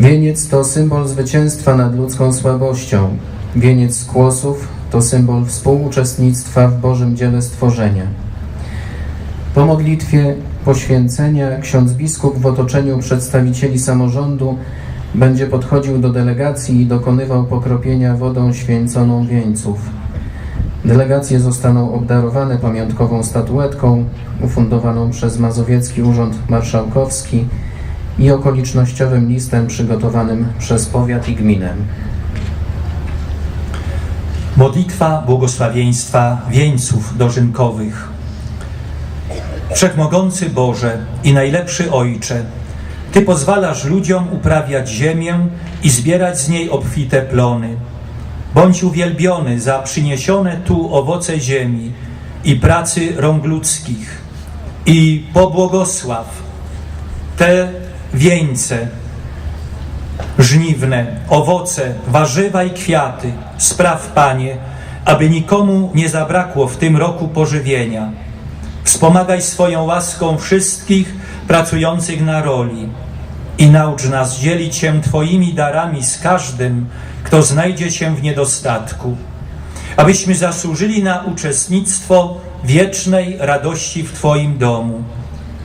Wieniec to symbol zwycięstwa nad ludzką słabością. Wieniec skłosów to symbol współuczestnictwa w Bożym dziele stworzenia. Po modlitwie poświęcenia ksiądz biskup w otoczeniu przedstawicieli samorządu będzie podchodził do delegacji i dokonywał pokropienia wodą święconą wieńców. Delegacje zostaną obdarowane pamiątkową statuetką ufundowaną przez Mazowiecki Urząd Marszałkowski i okolicznościowym listem przygotowanym przez powiat i gminę. Modlitwa błogosławieństwa wieńców dożynkowych. Wszechmogący Boże i najlepszy Ojcze, Ty pozwalasz ludziom uprawiać ziemię i zbierać z niej obfite plony. Bądź uwielbiony za przyniesione tu owoce ziemi i pracy rąk ludzkich i pobłogosław te wieńce, żniwne, owoce, warzywa i kwiaty. Spraw, Panie, aby nikomu nie zabrakło w tym roku pożywienia. Wspomagaj swoją łaską wszystkich pracujących na roli i naucz nas dzielić się Twoimi darami z każdym, kto znajdzie się w niedostatku, abyśmy zasłużyli na uczestnictwo wiecznej radości w Twoim domu.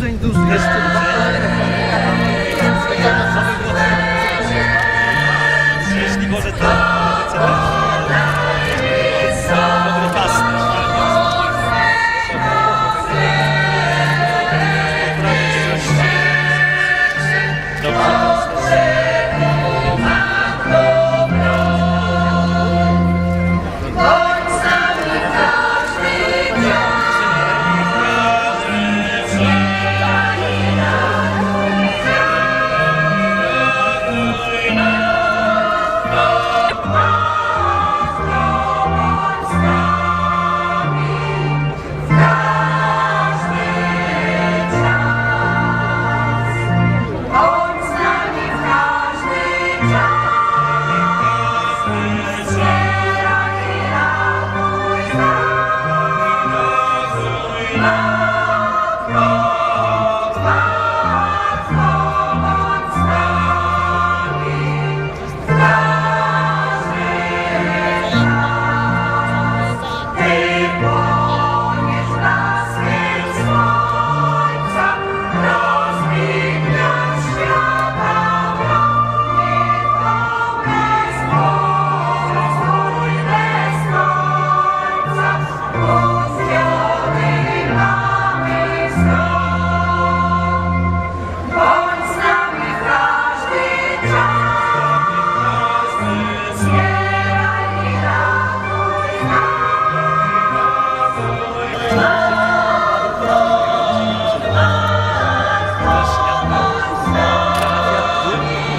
todos em indústrias.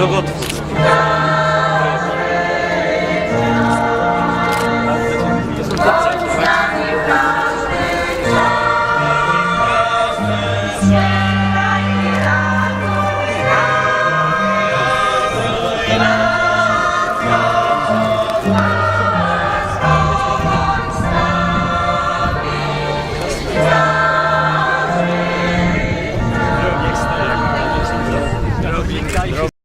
저거